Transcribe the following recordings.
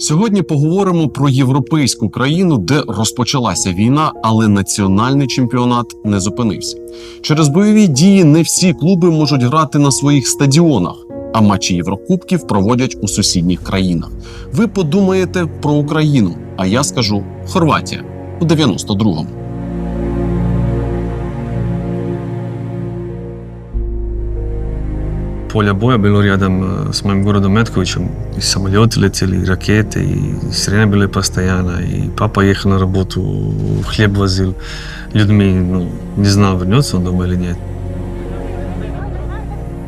Сьогодні поговоримо про європейську країну, де розпочалася війна, але національний чемпіонат не зупинився. Через бойові дії не всі клуби можуть грати на своїх стадіонах, а матчі Єврокубків проводять у сусідніх країнах. Ви подумаєте про Україну, а я скажу Хорватія у 92-му. Polja boja bilo rядом э, с моим городом Метковичем. И самолеты летели, и ракеты, и сирены были постоянно. И папа ехал на работу, хлеб возил. Людьми, ну, не знал, вернется он дома или нет.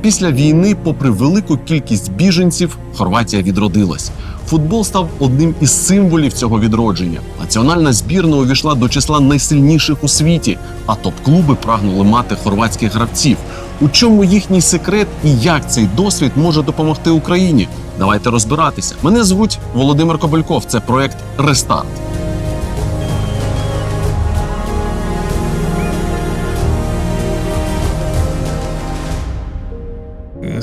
Після війни, попри велику кількість біженців, Хорватія відродилась. Футбол став одним із символів цього відродження. Національна збірна увійшла до числа найсильніших у світі, а топ-клуби прагнули мати хорватських гравців. У чому їхній секрет і як цей досвід може допомогти Україні? Давайте розбиратися. Мене звуть Володимир Кобельков. Це проект Рестарт.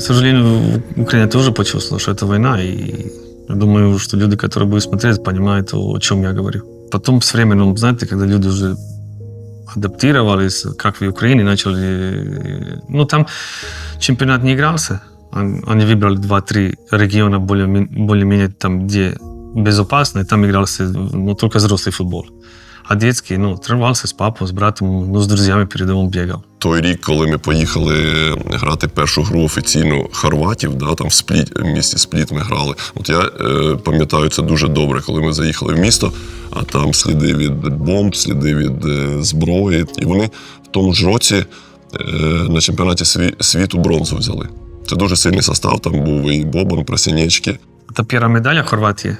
К сожалению, Украина тоже почувствовала, что это война. И я думаю, что люди, которые будут смотреть, понимают, о чем я говорю. Потом с временем, знаете, когда люди уже адаптировались, как в Украине, начали... Ну, там чемпионат не игрался. Они выбрали 2-3 региона более- более-менее там, где безопасно, и там игрался ну, только взрослый футбол. А детский, ну, тренировался с папой, с братом, ну, с друзьями перед домом бегал. той рік, коли ми поїхали грати першу гру офіційну хорватів, да, там в Спліт, в місті Спліт ми грали. От я е, пам'ятаю це дуже добре, коли ми заїхали в місто, а там сліди від бомб, сліди від е, зброї. І вони в тому ж році е, на чемпіонаті сві- світу бронзу взяли. Це дуже сильний состав, там був і Бобан, Просінечки. Это первая медаль Хорватии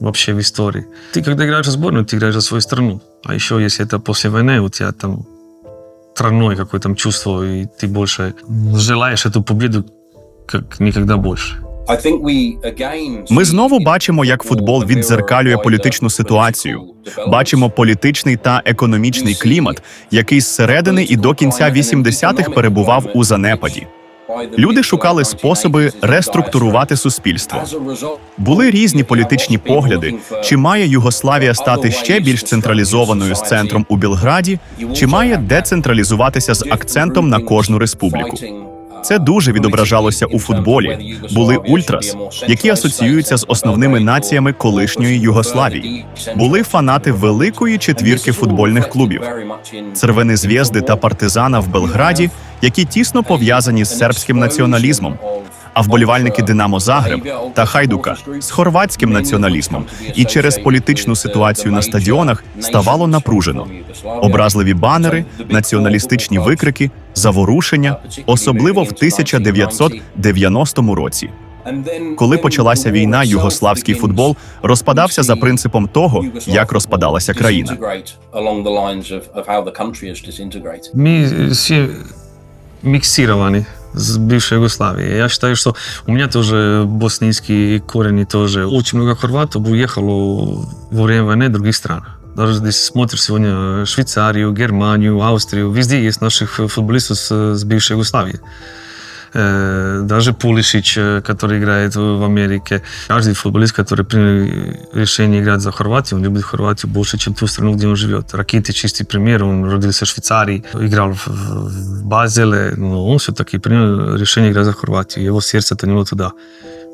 вообще в истории. Ты, когда играешь в сборную, ты играешь за свою страну. А еще, если это после войны, у тебя там тройное какое-то там чувство, и ты больше желаешь эту победу как никогда больше. Ми знову бачимо, як футбол віддзеркалює політичну ситуацію. Бачимо політичний та економічний клімат, який зсередини і до кінця 80-х перебував у занепаді. Люди шукали способи реструктурувати суспільство. Були різні політичні погляди, чи має Югославія стати ще більш централізованою з центром у Білграді, чи має децентралізуватися з акцентом на кожну республіку. Це дуже відображалося у футболі. Були ультрас, які асоціюються з основними націями колишньої Югославії. Були фанати великої четвірки футбольних клубів. Цервени зв'язди та партизана в Белграді, які тісно пов'язані з сербським націоналізмом. А вболівальники Динамо Загреб та Хайдука з хорватським націоналізмом і через політичну ситуацію на стадіонах ставало напружено. Образливі банери, націоналістичні викрики, заворушення, особливо в 1990 році. Коли почалася війна, югославський футбол розпадався за принципом того, як розпадалася країна. Все миксированы с бывшей Югославией. Я считаю, что у меня тоже боснийские корени тоже. Очень много хорватов уехало во время войны в других стран. Даже если смотришь сегодня Швейцарию, Германию, Австрию, везде есть наших футболистов с, с бывшей Югославии. Э, Даже Пулишич, э, который играет в в Америке. Каждый футболист, который принял решение играть за Хорватию, он любит Хорватию больше, чем ту страну, где он живет. Ракити чистый пример, он родился в Швейцарии, играл в, в Базеле, но он все-таки принял решение играть за Хорватию. Его сердце тянуло туда.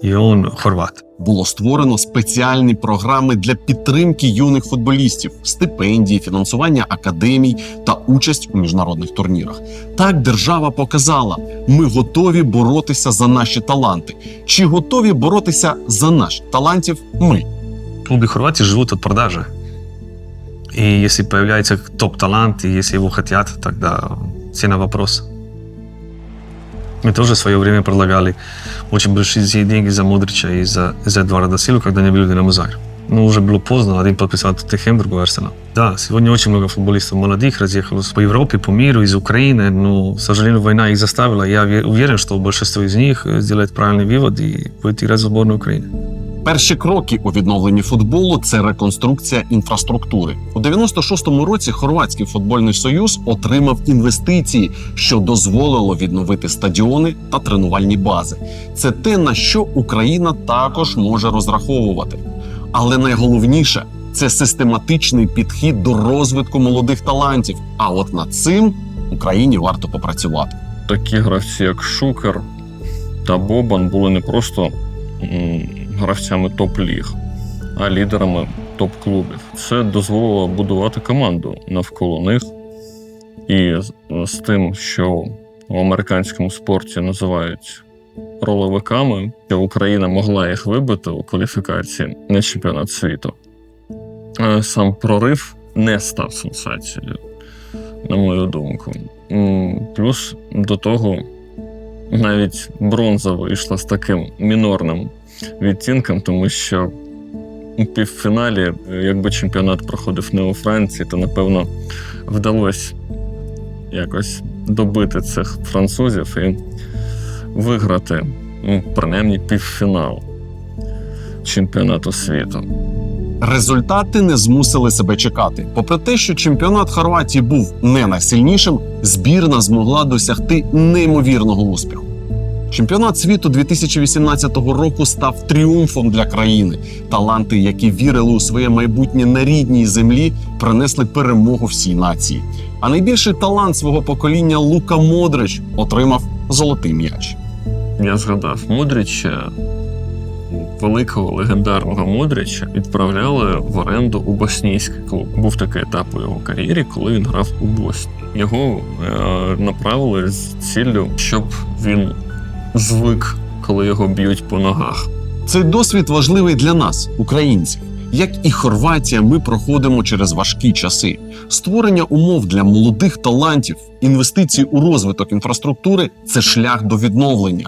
И он хорват. було створено спеціальні програми для підтримки юних футболістів, стипендії, фінансування академій та участь у міжнародних турнірах. Так держава показала, ми готові боротися за наші таланти. Чи готові боротися за наших талантів ми? Клубы Хорватии живут от продажи. И если появляется топ-талант, и если его хотят, тогда цена вопрос. Мы тоже в свое время предлагали очень большие деньги за Модрича и за, за Эдуарда Силу, когда они были в Динамо Загреб. Но уже было поздно, один подписал Тоттенхэм, другой Арсенал. Да, сегодня очень много футболистов молодых разъехалось по Европе, по миру, из Украины, но, к сожалению, война их заставила. Я ве- уверен, что большинство из них э, сделает правильный вывод и будет играть за сборную Украины. Перші кроки у відновленні футболу це реконструкція інфраструктури. У 96-му році Хорватський футбольний союз отримав інвестиції, що дозволило відновити стадіони та тренувальні бази. Це те, на що Україна також може розраховувати. Але найголовніше це систематичний підхід до розвитку молодих талантів. А от над цим Україні варто попрацювати. такі гравці, як Шукер та Бобан, були не просто гравцями топ-ліг, а лідерами топ-клубів. Це дозволило будувати команду навколо них. І з, тим, що в американському спорті називають роловиками, що Україна могла їх вибити у кваліфікації на чемпіонат світу. Е, Сам прорив не став сенсацією, на мою думку. Плюс до того навіть бронза вийшла з таким мінорним відтінком, тому що у півфіналі, якби чемпіонат проходив не у Франції, то напевно вдалося якось добити цих французів і виграти, ну, принаймні, півфінал чемпіонату світу. Результати не змусили себе чекати. Попри те, що чемпіонат Хорватії був не найсильнішим, збірна змогла досягти неймовірного успіху. Чемпіонат світу 2018 року став тріумфом для країни. Таланти, які вірили у своє майбутнє на рідній землі, принесли перемогу всій нації. А найбільший талант свого покоління Лука Модрич отримав золотий м'яч. Я згадав Мудріча, великого легендарного Мудріча відправляли в оренду у боснійський клуб. Був такий етап у його кар'єрі, коли він грав у Боснії. Його е, направили з ціллю, щоб він звик, коли його б'ють по ногах. Цей досвід важливий для нас, українців. Як і Хорватія, ми проходимо через важкі часи. Створення умов для молодих талантів, інвестиції у розвиток інфраструктури це шлях до відновлення.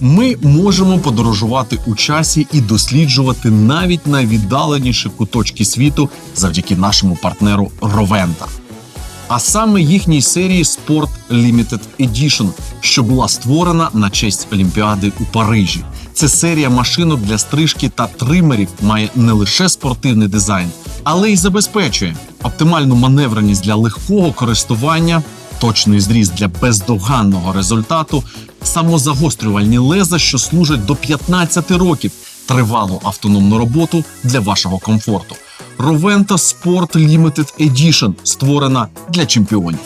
Ми можемо подорожувати у часі і досліджувати навіть найвіддаленіші куточки світу завдяки нашому партнеру Ровента. А саме їхній серії Sport Limited Edition, що була створена на честь Олімпіади у Парижі. Це серія машинок для стрижки та тримерів має не лише спортивний дизайн, але й забезпечує оптимальну маневреність для легкого користування, точний зріз для бездоганного результату, самозагострювальні леза, що служать до 15 років, тривалу автономну роботу для вашого комфорту. Roventa Sport Limited Edition створена для чемпіонів.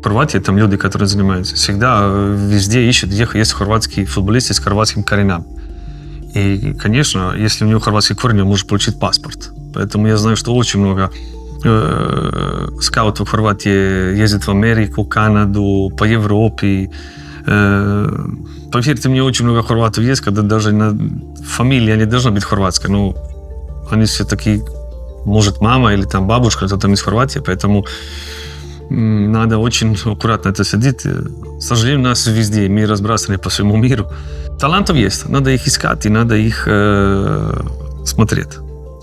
В Хорватии там люди, которые занимаются, всегда э, везде ищут, где есть хорватский футболист с хорватским кореням. И, конечно, если у него хорватский корень, он может получить паспорт. Поэтому я знаю, что очень много э, скаутов в Хорватии ездит в Америку, Канаду, по Европе. Э, поверьте мне, очень много хорватов есть, когда даже на фамилия не должна быть хорватская, но они все-таки, может, мама или там бабушка, кто там из Хорватии, поэтому М, Надо очень аккуратно это сидеть. К сожалению, у нас везде, мы разбрасаны по всему миру. Талантов есть, надо их искать и надо их э, смотреть.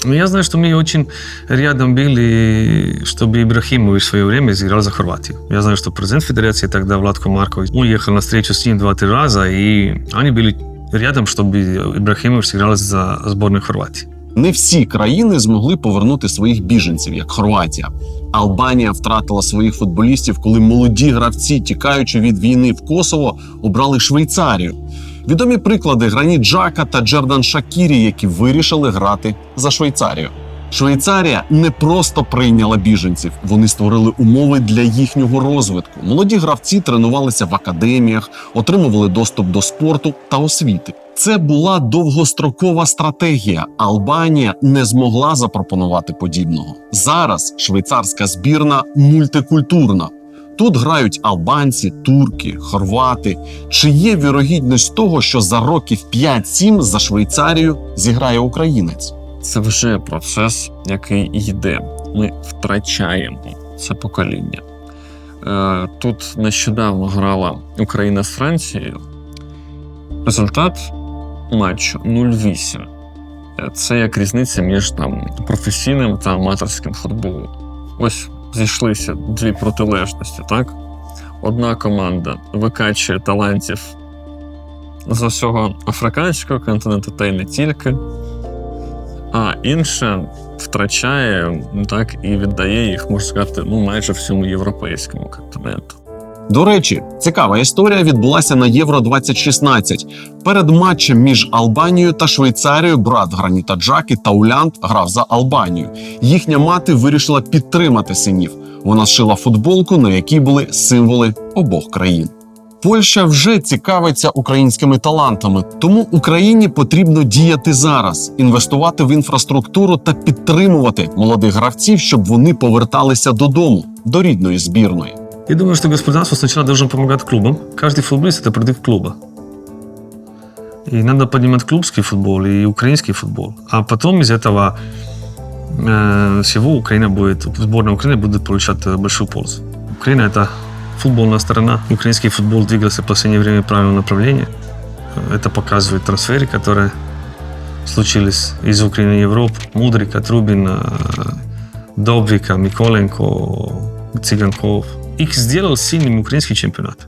Но я знаю, что мы очень рядом были, чтобы Ибрахимович в свое время играл за Хорватию. Я знаю, что президент федерации тогда, Владко Маркович, уехал на встречу с ним два-три раза, и они были рядом, чтобы Ибрахимович сыграл за сборную Хорватии. Не всі країни змогли повернути своїх біженців, як Хорватія. Албанія втратила своїх футболістів, коли молоді гравці, тікаючи від війни в Косово, обрали Швейцарію. Відомі приклади Граніт Джака та Джердан Шакірі, які вирішили грати за Швейцарію. Швейцарія не просто прийняла біженців, вони створили умови для їхнього розвитку. Молоді гравці тренувалися в академіях, отримували доступ до спорту та освіти. Це була довгострокова стратегія. Албанія не змогла запропонувати подібного. Зараз швейцарська збірна мультикультурна. Тут грають албанці, турки, хорвати. Чи є вірогідність того, що за років 5-7 за Швейцарію зіграє українець? Це вже процес, який йде. Ми втрачаємо це покоління. Е, Тут нещодавно грала Україна з Францією. Результат матчу 0-8. Е, Це як різниця між там, професійним та аматорським футболом. Ось зійшлися дві протилежності, так? Одна команда викачує талантів з усього африканського континенту, та й не тільки а інша втрачає так і віддає їх, можна сказати, ну майже всьому європейському континенту. До речі, цікава історія відбулася на Євро 2016 Перед матчем між Албанією та Швейцарією брат Граніта Джаки Таулянт грав за Албанію. Їхня мати вирішила підтримати синів. Вона зшила футболку, на якій були символи обох країн. Польща вже цікавиться українськими талантами, тому Україні потрібно діяти зараз, інвестувати в інфраструктуру та підтримувати молодих гравців, щоб вони поверталися додому, до рідної збірної. Я думаю, что государство сначала должно помогать клубам. Каждый футболист – это продукт клуба. И надо поднимать клубский футбол и украинский футбол. А потом из этого э, всего Украина будет, сборная Украины будет получать э, большую пользу. Украина – это футбольная страна. Украинский футбол двигался в последнее время в правильном направлении. Это показывают трансферы, которые случились из Украины в Европу. Мудрика, Трубина, Добрика, Миколенко, Цыганков. Их сделал сильным украинский чемпионат.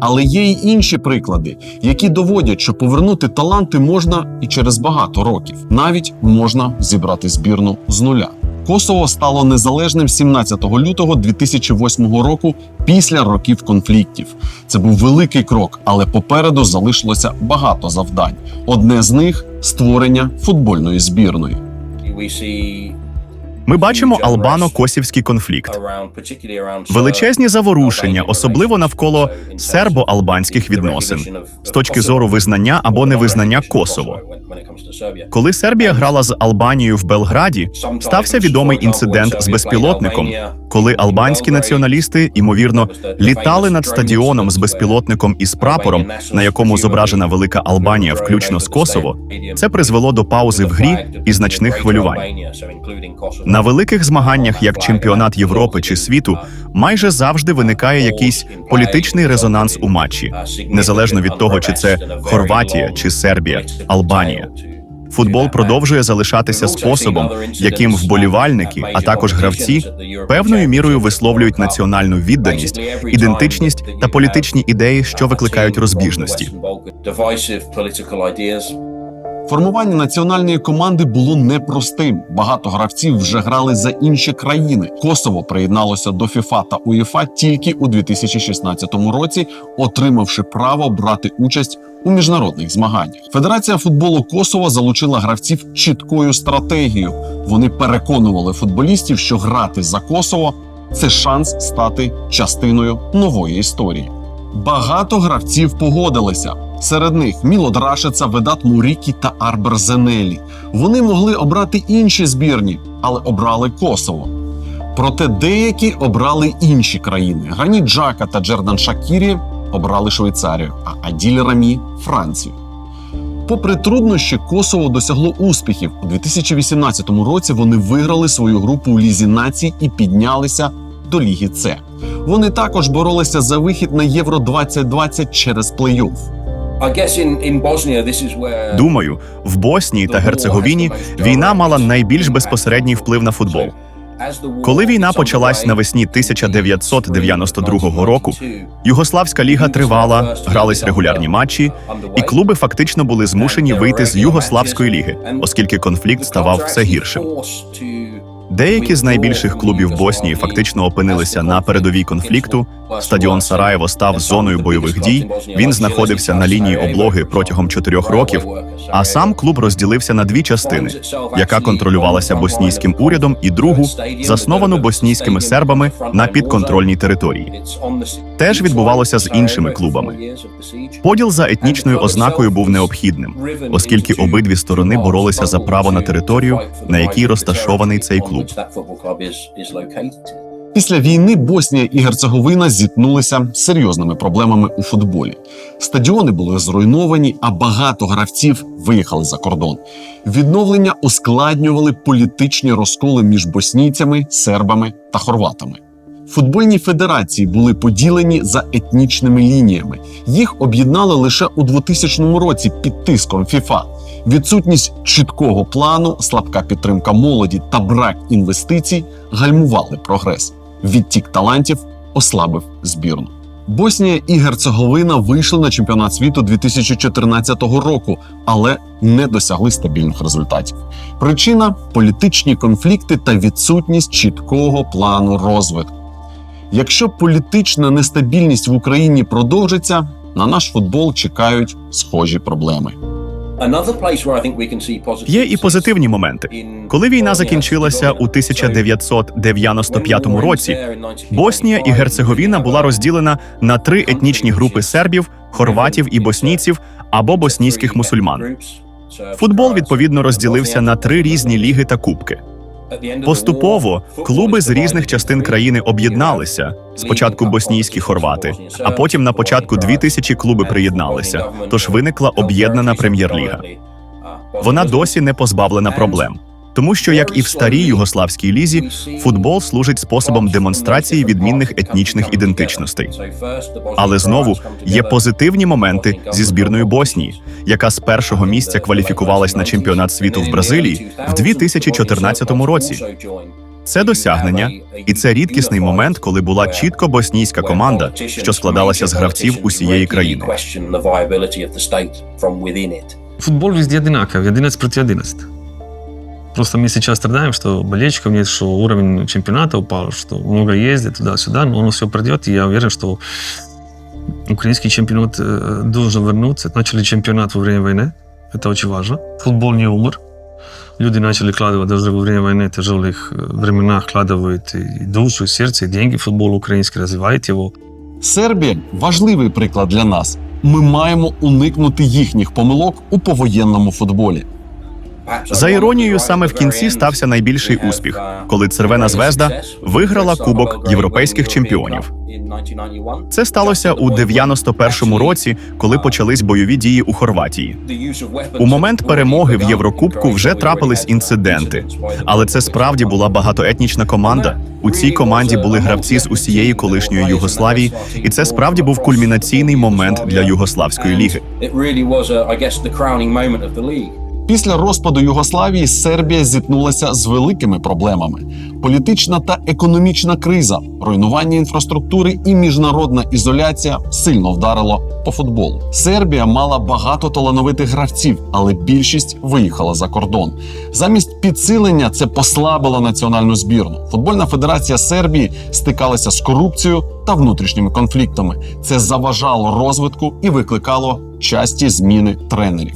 Але є й інші приклади, які доводять, що повернути таланти можна і через багато років. Навіть можна зібрати збірну з нуля. Косово стало незалежним 17 лютого 2008 року після років конфліктів. Це був великий крок, але попереду залишилося багато завдань. Одне з них створення футбольної збірної. Ми бачимо албано-косівський конфлікт. Величезні заворушення, особливо навколо сербо-албанських відносин, з точки зору визнання або невизнання Косово. Коли Сербія грала з Албанією в Белграді, стався відомий інцидент з безпілотником, коли албанські націоналісти, ймовірно, літали над стадіоном з безпілотником із прапором, на якому зображена велика Албанія, включно з Косово. Це призвело до паузи в грі і значних хвилювань. На великих змаганнях, як чемпіонат Європи чи світу, майже завжди виникає якийсь політичний резонанс у матчі, незалежно від того, чи це Хорватія чи Сербія, Албанія. Футбол продовжує залишатися способом, яким вболівальники, а також гравці, певною мірою висловлюють національну відданість, ідентичність та політичні ідеї, що викликають розбіжності. Формування національної команди було непростим. Багато гравців вже грали за інші країни. Косово приєдналося до ФІФА та УЄФА тільки у 2016 році, отримавши право брати участь у міжнародних змаганнях. Федерація футболу Косово залучила гравців чіткою стратегією. Вони переконували футболістів, що грати за Косово це шанс стати частиною нової історії. Багато гравців погодилися. Серед них Міло Драшица, Ведат Мурікі та Арбер Зенелі. Вони могли обрати інші збірні, але обрали Косово. Проте деякі обрали інші країни. Грані Джака та Джердан Шакірі обрали Швейцарію, а Аділь Рамі Францію. Попри труднощі, Косово досягло успіхів. У 2018 році вони виграли свою групу у Лізі націй і піднялися до Ліги С. Вони також боролися за вихід на Євро 2020 через плей-офф. Думаю, в Боснії та Герцеговіні війна мала найбільш безпосередній вплив на футбол. Коли війна почалась навесні 1992 року, Югославська ліга тривала, грались регулярні матчі, і клуби фактично були змушені вийти з Югославської ліги, оскільки конфлікт ставав все гіршим. Деякі з найбільших клубів Боснії фактично опинилися на передовій конфлікту. Стадіон Сараєво став зоною бойових дій. Він знаходився на лінії облоги протягом чотирьох років. А сам клуб розділився на дві частини, яка контролювалася боснійським урядом, і другу засновану боснійськими сербами на підконтрольній території. Теж відбувалося з іншими клубами. Поділ за етнічною ознакою був необхідним, оскільки обидві сторони боролися за право на територію, на якій розташований цей клуб. Після війни Боснія і Герцеговина зіткнулися з серйозними проблемами у футболі. Стадіони були зруйновані, а багато гравців виїхали за кордон. Відновлення ускладнювали політичні розколи між боснійцями, сербами та хорватами. Футбольні федерації були поділені за етнічними лініями. Їх об'єднали лише у 2000 році під тиском ФІФА. Відсутність чіткого плану, слабка підтримка молоді та брак інвестицій гальмували прогрес. Відтік талантів ослабив збірну. Боснія і Герцеговина вийшли на чемпіонат світу 2014 року, але не досягли стабільних результатів. Причина політичні конфлікти та відсутність чіткого плану розвитку. Якщо політична нестабільність в Україні продовжиться, на наш футбол чекають схожі проблеми. Є і позитивні моменти. Коли війна закінчилася у 1995 році, Боснія і Герцеговіна була розділена на три етнічні групи сербів, хорватів і боснійців або боснійських мусульман. Футбол відповідно розділився на три різні ліги та кубки. Поступово клуби з різних частин країни об'єдналися. Спочатку боснійські хорвати, а потім на початку 2000 клуби приєдналися. Тож виникла об'єднана прем'єр-ліга. Вона досі не позбавлена проблем. Тому що, як і в старій югославській лізі, футбол служить способом демонстрації відмінних етнічних ідентичностей. Але знову є позитивні моменти зі збірною Боснії, яка з першого місця кваліфікувалась на чемпіонат світу в Бразилії в 2014 році. Це досягнення, і це рідкісний момент, коли була чітко боснійська команда, що складалася з гравців усієї країни. Футбол везде одинаковый, 11 против 11. Просто мы сейчас страдаем, что болельщиков нет, что уровень чемпионата упал, что много ездит туда-сюда, но оно все пройдет, и я уверен, что украинский чемпионат э, должен вернуться. Начали чемпионат во время войны, это очень важно. Футбол не умер. Люди начали вкладывать даже во время войны, тяжелых э, временах, вкладывают и душу, и сердце, и деньги в футбол украинский, развивают его. Сербія важливий приклад для нас. Ми маємо уникнути їхніх помилок у повоєнному футболі. За іронією, саме в кінці стався найбільший успіх, коли Червена Звезда виграла Кубок європейських чемпіонів. Це сталося у 91-му році, коли почались бойові дії у Хорватії. У момент перемоги в Єврокубку вже трапились інциденти, але це справді була багатоетнічна команда. У цій команді були гравці з усієї колишньої Югославії, і це справді був кульмінаційний момент для югославської ліги. Після розпаду Югославії Сербія зіткнулася з великими проблемами: політична та економічна криза, руйнування інфраструктури і міжнародна ізоляція сильно вдарило по футболу. Сербія мала багато талановитих гравців, але більшість виїхала за кордон. Замість підсилення це послабило національну збірну. Футбольна федерація Сербії стикалася з корупцією та внутрішніми конфліктами. Це заважало розвитку і викликало часті зміни тренерів.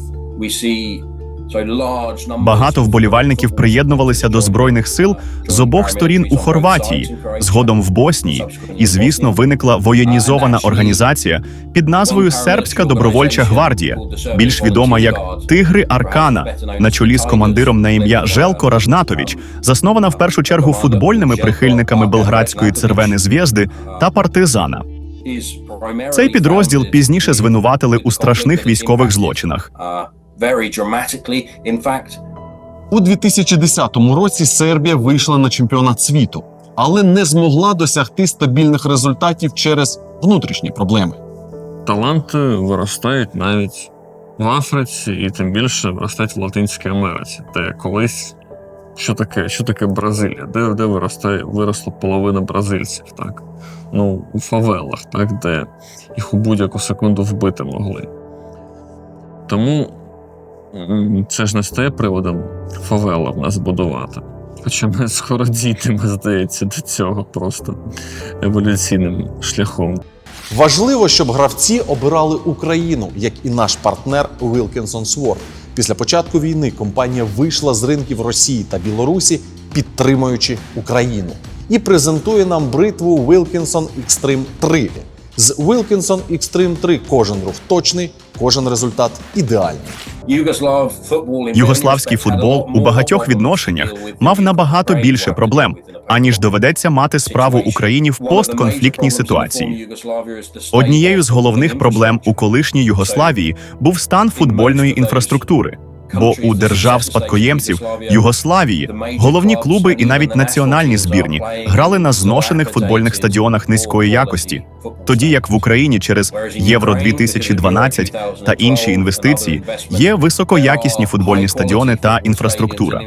Багато вболівальників приєднувалися до збройних сил з обох сторін у Хорватії, згодом в Боснії, і звісно, виникла воєнізована організація під назвою Сербська добровольча гвардія, більш відома як Тигри Аркана, на чолі з командиром на ім'я Желко Ражнатович, заснована в першу чергу футбольними прихильниками Белградської цервени зв'язди та партизана. Цей підрозділ пізніше звинуватили у страшних військових злочинах. У 2010 році Сербія вийшла на чемпіонат світу, але не змогла досягти стабільних результатів через внутрішні проблеми. Таланти виростають навіть в Африці, і тим більше виростають в Латинській Америці, де колись. Що таке, що таке Бразилія? Де, де виростає, виросла половина бразильців, так? Ну, у фавелах, так, де їх у будь-яку секунду вбити могли. Тому це ж не стає приводом фавела в нас будувати. Хоча ми скоро дійдемо, здається, до цього просто еволюційним шляхом. Важливо, щоб гравці обирали Україну, як і наш партнер Wilkinson Sword. Після початку війни компанія вийшла з ринків Росії та Білорусі, підтримуючи Україну, і презентує нам бритву Wilkinson Extreme 3. З Wilkinson Extreme 3 кожен рух точний, кожен результат ідеальний. Югославський футбол у багатьох відношеннях мав набагато більше проблем, аніж доведеться мати справу Україні в постконфліктній ситуації. Однією з головних проблем у колишній Югославії був стан футбольної інфраструктури. Бо у держав-спадкоємців Югославії головні клуби і навіть національні збірні грали на зношених футбольних стадіонах низької якості, тоді як в Україні через Євро 2012 та інші інвестиції є високоякісні футбольні стадіони та інфраструктура.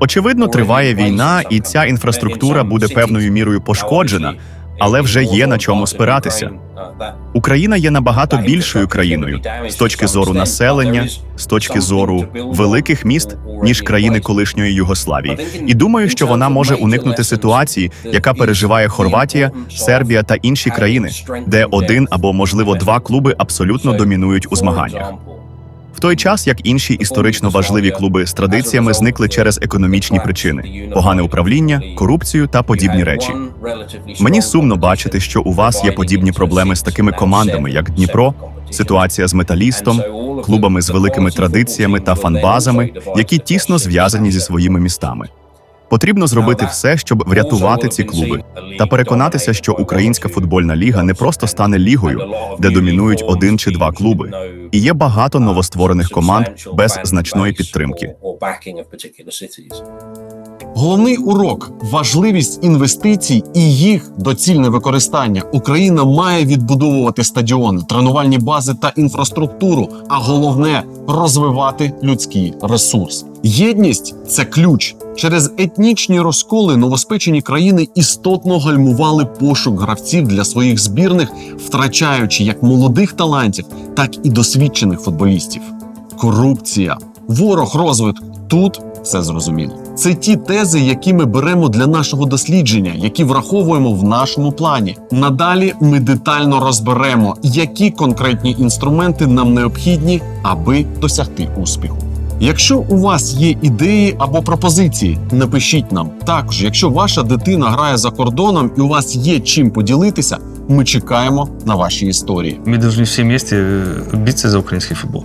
Очевидно, триває війна, і ця інфраструктура буде певною мірою пошкоджена. Але вже є на чому спиратися. Україна є набагато більшою країною з точки зору населення, з точки зору великих міст, ніж країни колишньої Югославії. І думаю, що вона може уникнути ситуації, яка переживає Хорватія, Сербія та інші країни, де один або можливо два клуби абсолютно домінують у змаганнях. В той час як інші історично важливі клуби з традиціями зникли через економічні причини, погане управління, корупцію та подібні речі. Мені сумно бачити, що у вас є подібні проблеми з такими командами, як Дніпро, ситуація з металістом, клубами з великими традиціями та фанбазами, які тісно зв'язані зі своїми містами. Потрібно зробити все, щоб врятувати ці клуби та переконатися, що українська футбольна ліга не просто стане лігою, де домінують один чи два клуби. І є багато новостворених команд без значної підтримки. Головний урок важливість інвестицій і їх доцільне використання. Україна має відбудовувати стадіони, тренувальні бази та інфраструктуру. А головне розвивати людський ресурс. Єдність це ключ. Через етнічні розколи новоспечені країни істотно гальмували пошук гравців для своїх збірних, втрачаючи як молодих талантів, так і досвідчених футболістів. Корупція, ворог розвитку. Тут все зрозуміло. Це ті тези, які ми беремо для нашого дослідження, які враховуємо в нашому плані. Надалі ми детально розберемо, які конкретні інструменти нам необхідні, аби досягти успіху. Якщо у вас є ідеї або пропозиції, напишіть нам. Також, якщо ваша дитина грає за кордоном і у вас є чим поділитися, ми чекаємо на ваші історії. Мы должны все вместе э, биться за украинский футбол.